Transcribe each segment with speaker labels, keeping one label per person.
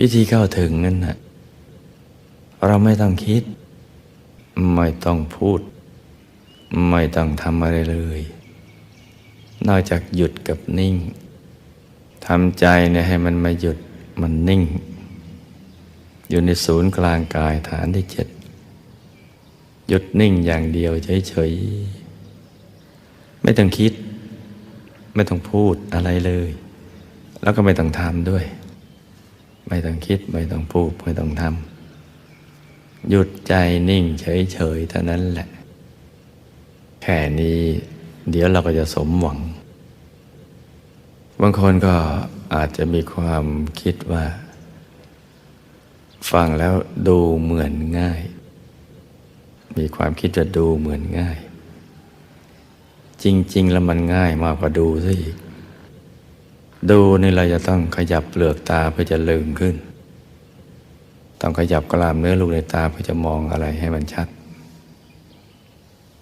Speaker 1: วิธีเข้าถึงนั่นนะเราไม่ต้องคิด ไม่ต้องพูด ไม่ต้องทำอะไรเลย นอกจากหยุดกับนิ่งทำใจเนี่ยให้มันมาหยุดมันนิ่ง อยู่ในศูนย์กลางกายฐานที่เจ็ดหยุดนิ่งอย่างเดียวเฉยๆไม่ต้องคิด ไม่ต้องพูดอะไรเลย แล้วก็ไม่ต้องทำด้วย ไม่ต้องคิด ไม่ต้องพูด ไม่ต้องทำหยุดใจนิ่งเฉยๆเท่านั้นแหละ แค่นี้เดี๋ยวเราก็จะสมหวัง บางคนก็อาจจะมีความคิดว่า ฟังแล้วดูเหมือนง่าย มีความคิดว่าดูเหมือนง่าย จริง ๆ แล้วมันง่ายมากกว่าดูซะอีก ดูนี่เราจะต้องขยับเปลือกตาเพื่อจะลืมขึ้น ต้องขยับกรามเนื้อลูกในตาเพื่อจะมองอะไรให้มันชัด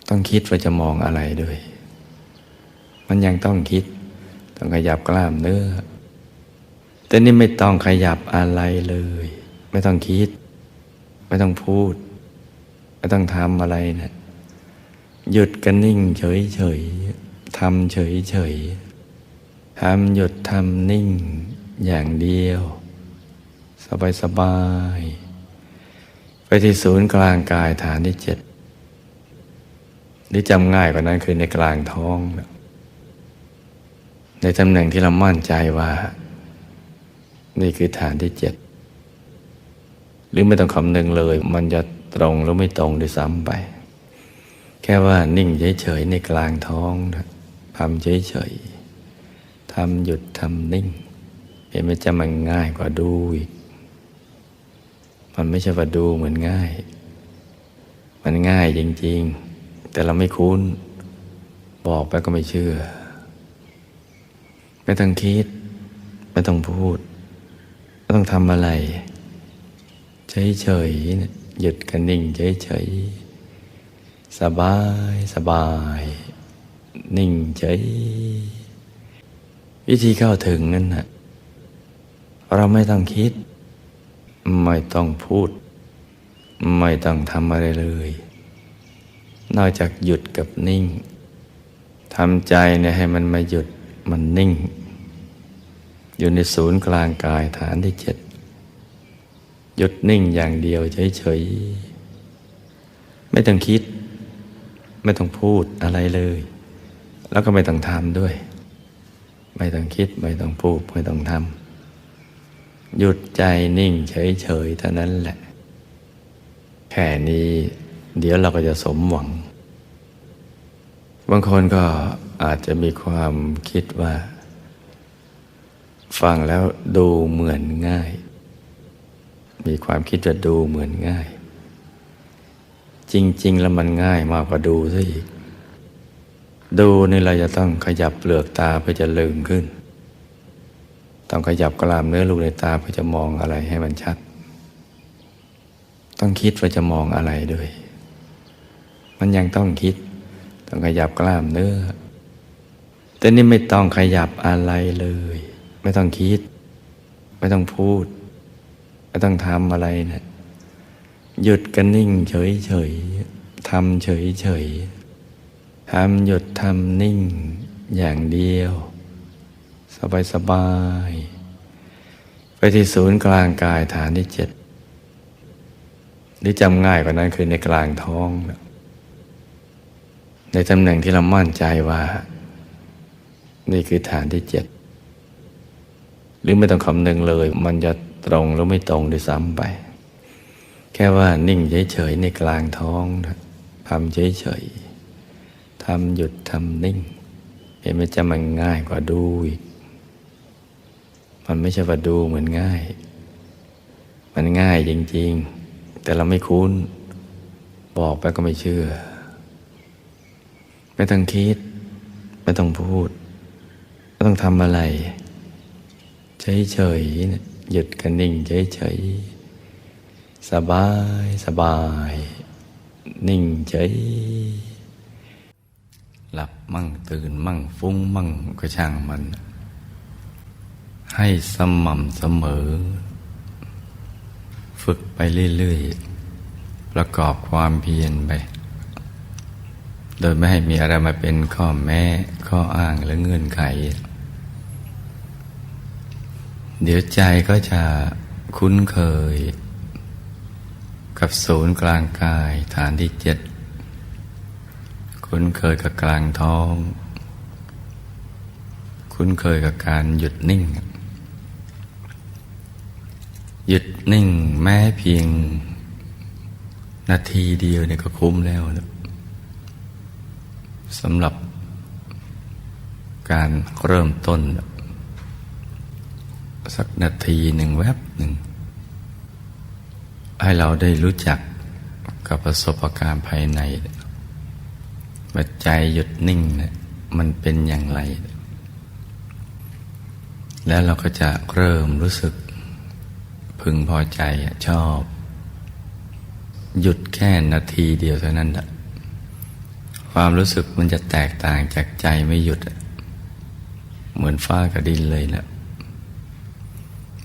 Speaker 1: ต้องคิดว่าจะมองอะไรด้วย มันยังต้องคิด ต้องขยับกล้ามเนื้อ แต่นี่ไม่ต้องขยับอะไรเลย ไม่ต้องคิด ไม่ต้องพูด ไม่ต้องทำอะไรนะหยุดกันนิ่งเฉยๆทำเฉยๆ ทำหยุดทำนิ่งอย่างเดียว สบายๆไปที่ศูนย์กลางกายฐานที่เจ็ดหรือจำง่ายกว่านั้นคือในกลางท้อง ในตำแหน่งที่เรามั่นใจว่า นี่คือฐานที่เจ็ดหรือไม่ต้องคำนึงเลย มันจะตรงหรือไม่ตรงด้วยซ้ำไป แค่ว่านิ่งเฉยๆในกลางท้องทำเฉยๆ ทำหยุดทำนิ่งเห็นไหมจะมันง่ายกว่าดูอีก มันไม่ใช่ว่าดูเหมือนง่าย มันง่ายจริง ๆ แต่เราไม่คุ้น บอกไปก็ไม่เชื่อ ไม่ต้องคิด ไม่ต้องพูด ไม่ต้องทำอะไร เฉยๆเนี่ยหยุดกันนิ่งเฉยๆสบายสบาย นิ่งเฉย วิธีเข้าถึงนั่นนะเราไม่ต้องคิด ไม่ต้องพูด ไม่ต้องทำอะไรเลย นอกจากหยุดกับนิ่งทำใจเนี่ยให้มันมาหยุดมันนิ่ง อยู่ในศูนย์กลางกายฐานที่เจ็ดหยุดนิ่งอย่างเดียวเฉยๆไม่ต้องคิด ไม่ต้องพูดอะไรเลย แล้วก็ไม่ต้องทำด้วย ไม่ต้องคิดไม่ต้องพูดไม่ต้องทำหยุดใจนิ่งเฉยๆเท่านั้นแหละ แค่นี้เดี๋ยวเราก็จะสมหวัง บางคนก็อาจจะมีความคิดว่า ฟังแล้วดูเหมือนง่าย มีความคิดว่าดูเหมือนง่าย จริง ๆ แล้วมันง่ายมากกว่าดูซะอีก ดูนี่เราจะต้องขยับเปลือกตาเพื่อจะลืมขึ้น ต้องขยับกรามเนื้อลูกในตาเพื่อจะมองอะไรให้มันชัด ต้องคิดว่าจะมองอะไรด้วย มันยังต้องคิด ต้องขยับกล้ามเนื้อ แต่นี่ไม่ต้องขยับอะไรเลย ไม่ต้องคิด ไม่ต้องพูด ไม่ต้องทำอะไรนะหยุดกันนิ่งเฉยๆทำเฉยๆ ทำหยุดทำนิ่งอย่างเดียว สบายๆไปที่ศูนย์กลางกายฐานที่เจ็ดหรือจำง่ายกว่านั้นคือในกลางท้อง ในตำแหน่งที่เรามั่นใจว่า นี่คือฐานที่เจ็ดหรือไม่ต้องคำนึงเลย มันจะตรงหรือไม่ตรงด้วยซ้ำไป แค่ว่านิ่งเฉยๆในกลางท้องทำเฉยๆ ทำหยุดทำนิ่งเห็นไหมจะมันง่ายกว่าดูอีก มันไม่ใช่ว่าดูเหมือนง่าย มันง่ายจริง ๆ แต่เราไม่คุ้น บอกไปก็ไม่เชื่อ ไม่ต้องคิด ไม่ต้องพูด ไม่ต้องทำอะไร เฉยๆเนี่ยหยุดกันนิ่งเฉยๆสบายสบาย นิ่งเฉย หลับมั่งตื่นมั่งฟุ้งมั่งก็ช่างมัน ให้สม่ำเสมอ ฝึกไปเรื่อยๆ ประกอบความเพียรไป โดยไม่ให้มีอะไรมาเป็นข้อแม้ข้ออ้างและเงื่อนไข เดี๋ยวใจก็จะคุ้นเคย กับศูนย์กลางกายฐานที่เจ็ด คุ้นเคยกับกลางท้อง คุ้นเคยกับการหยุดนิ่ง หยุดนิ่งแม้เพียง นาทีเดียวเนี่ยก็คุ้มแล้วนะสำหรับการเริ่มต้น สักนาทีหนึ่งแวบหนึ่ง ให้เราได้รู้จักกับประสบการณ์ภายใน ว่าใจหยุดนิ่งเนี่ยมันเป็นอย่างไร แล้วเราก็จะเริ่มรู้สึก พึงพอใจชอบ หยุดแค่นาทีเดียวเท่านั้นแหละความรู้สึกมันจะแตกต่างจากใจไม่หยุด เหมือนฟ้ากับดินเลยแหละ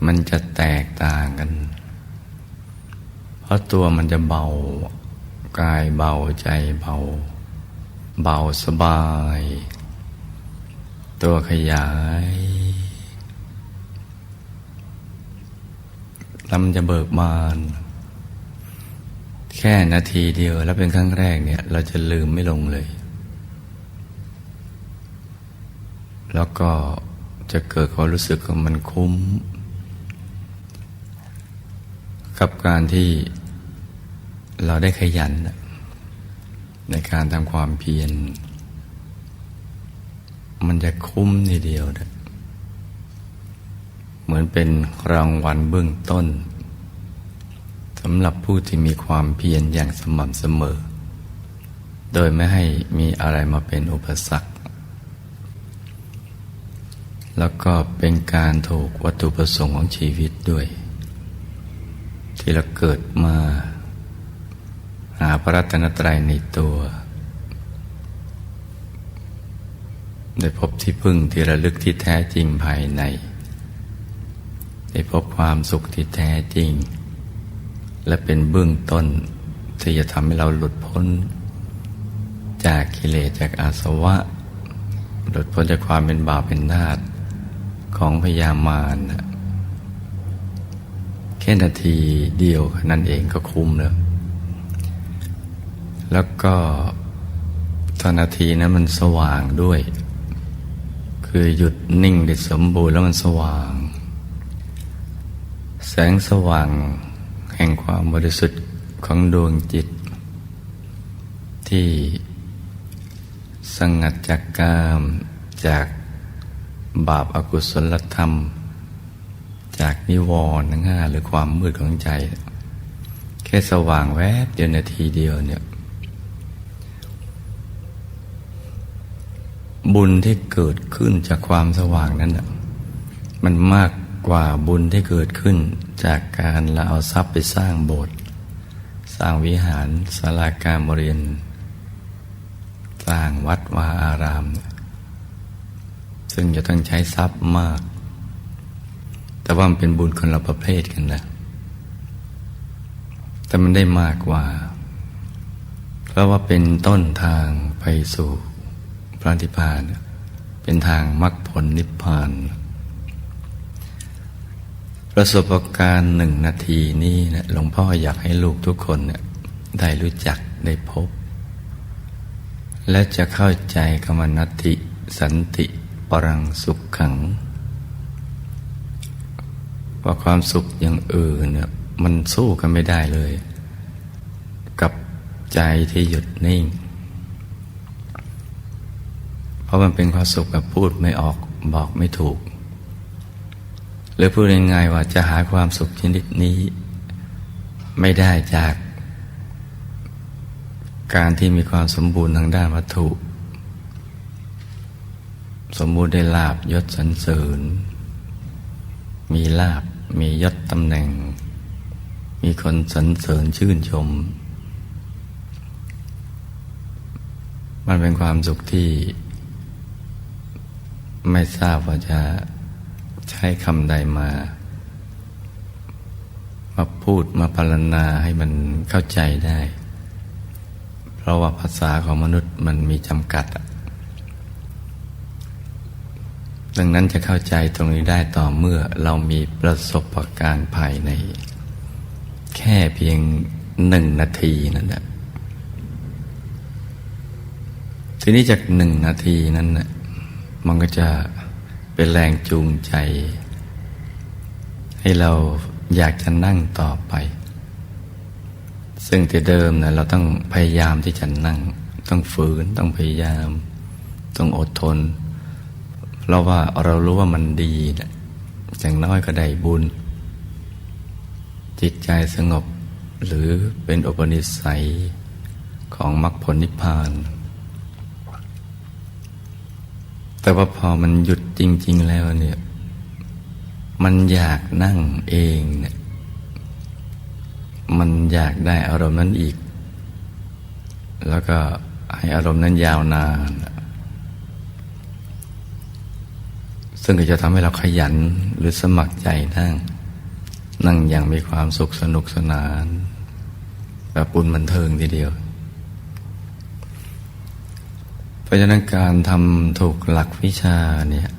Speaker 1: มันจะแตกต่างกัน เพราะตัวมันจะเบากายเบาใจเบา เบาสบาย ตัวขยายลำจะเบิกบาน แค่นาทีเดียวแล้วเป็นครั้งแรกเนี่ย เราจะลืมไม่ลงเลย แล้วก็จะเกิดความรู้สึกว่ามันคุ้ม กับการที่เราได้ขยัน ในการทำความเพียร มันจะคุ้มทีเดียวนะเหมือนเป็นรางวัลเบื้องต้นสำหรับผู้ที่มีความเพียรอย่างสม่ำเสมอ โดยไม่ให้มีอะไรมาเป็นอุปสรรค แล้วก็เป็นการถูกวัตถุประสงค์ของชีวิตด้วย ที่เราเกิดมา หาพระรัตนตรัยในตัว ได้พบที่พึ่งที่ระลึกที่แท้จริงภายใน ได้พบความสุขที่แท้จริง และเป็นเบื้องต้นที่จะทำให้เราหลุดพ้น จากกิเลสจากอาสวะ หลุดพ้นจากความเป็นบาปเป็นนาฏของพยามารแค่นาทีเดียวนั่นเองก็คุ้มแล้ว แล้วก็ตอนนาทีนั้นมันสว่างด้วย คือหยุดนิ่งได้สมบูรณ์แล้วมันสว่าง แสงสว่างแห่งความบริสุทธิ์ของดวงจิต ที่สงัดจากกามจากบาปอากุศลธรรม จากนิวรณ์ทั้งห้าหรือความมืดของใจ แค่สว่างแวบเดียวนาทีเดียวเนี่ย บุญที่เกิดขึ้นจากความสว่างนั้นน่ะมันมากกว่าบุญที่เกิดขึ้นจากการเราเอาทรัพย์ไปสร้างโบสถ์สร้างวิหารศาลาการบริเรียน สร้างวัดวาอาราม ซึ่งจะต้องใช้ทรัพย์มาก แต่ว่ามันเป็นบุญคนละประเภทกันนะแต่มันได้มากกว่า เพราะว่าเป็นต้นทางไปสู่ พระนิพพาน เป็นทางมรรคผลนิพพาน ประสบการณ์หนึ่งนาทีนี้นะหลวงพ่ออยากให้ลูกทุกคนเนี่ยได้รู้จักได้พบ และจะเข้าใจคำว่านัตติสันติปรังสุขขัง ว่าความสุขอย่างอื่นเนี่ยมันสู้กันไม่ได้เลย กับใจที่หยุดนิ่ง เพราะมันเป็นความสุขแบบพูดไม่ออกบอกไม่ถูก หรือพูดง่ายๆว่าจะหาความสุขชนิดนี้ ไม่ได้จาก การที่มีความสมบูรณ์ทางด้านวัตถุ สมบูรณ์ได้ลาบยศสรรเสริญ มีลาบมียศตำแหน่ง มีคนสรรเสริญชื่นชม มันเป็นความสุขที่ ไม่ทราบว่าจะใช้คำใดมา มาพูดมาพรรณนาให้มันเข้าใจได้ เพราะว่าภาษาของมนุษย์มันมีจำกัด ดังนั้นจะเข้าใจตรงนี้ได้ต่อเมื่อเรามีประสบการณ์ภายใน แค่เพียงหนึ่งนาทีนั่นแหละทีนี้จากหนึ่งนาทีนั้นน่ะ มันก็จะเป็นแรงจูงใจ ให้เราอยากจะนั่งต่อไป ซึ่งแต่เดิมนะเราต้องพยายามที่จะนั่ง ต้องฝืนต้องพยายาม ต้องอดทน เพราะว่าเรารู้ว่ามันดีนะอย่างน้อยก็ได้บุญ จิตใจสงบหรือเป็นอุปนิสัยของมรรคผลนิพพาน แต่ว่าพอมันหยุดจริง ๆ แล้วเนี่ย มันอยากนั่งเองเนี่ย มันอยากได้อารมณ์นั้นอีก แล้วก็ให้อารมณ์นั้นยาวนาน ซึ่งก็จะทำให้เราขยันหรือสมัครใจนั่ง นั่งอย่างมีความสุขสนุกสนานแบบปุ่นบันเทิงทีเดียว เพราะฉะนั้นการทำถูกหลักวิชาเนี่ย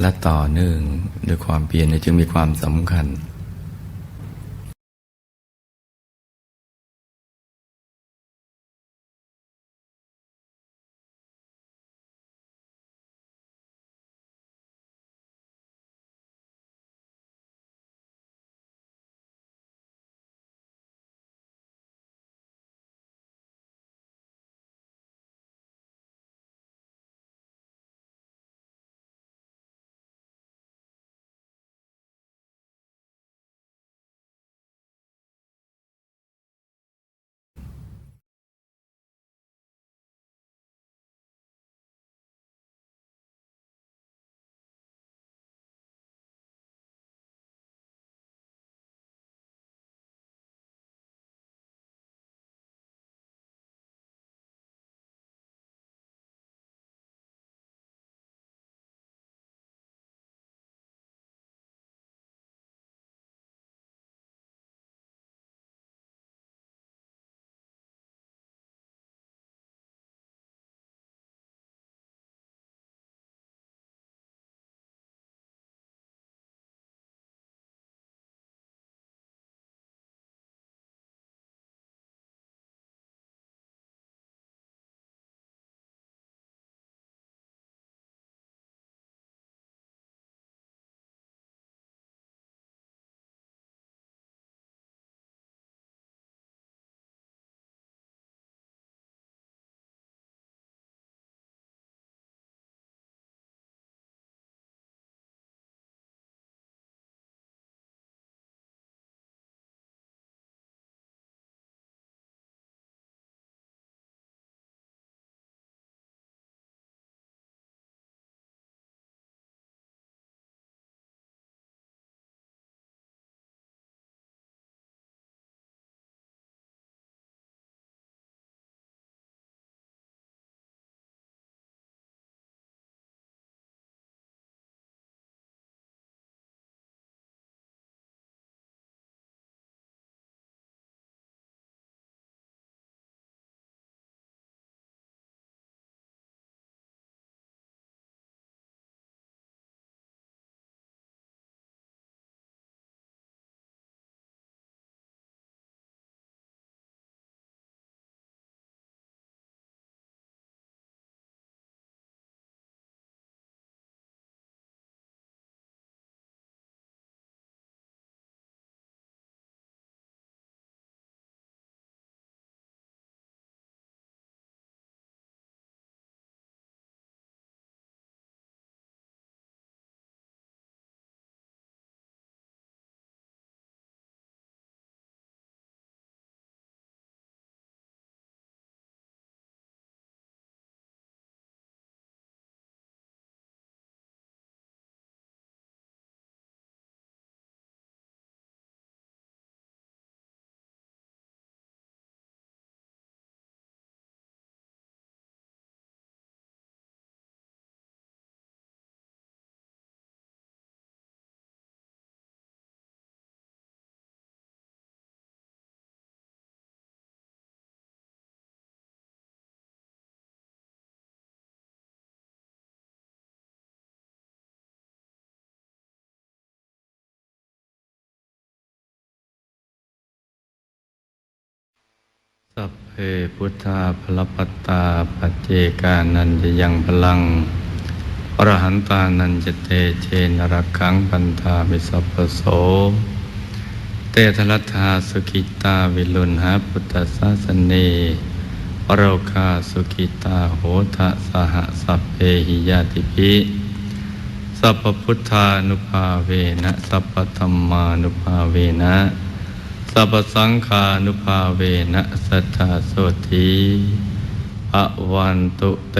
Speaker 1: และต่อเนื่องด้วยความเพียรเนี่ยจึงมีความสำคัญ สัพเพพุทธาพลปตตาปัจเจกานันจะยังพลัง อรหันตานันจะเตเชนรักขังปันธามิสัพพโส เตทลัทธาสุขิตาวิลุณหาพุทธศาสเนปโรคาสุขิตาโหทะสหสัพเพหิยาติภิสัพพุทธานุภาเวนะสัพพธรรมานุภาเวนะ สัพสังขานุภาเวนะสัทธาโสธีภวันตุเต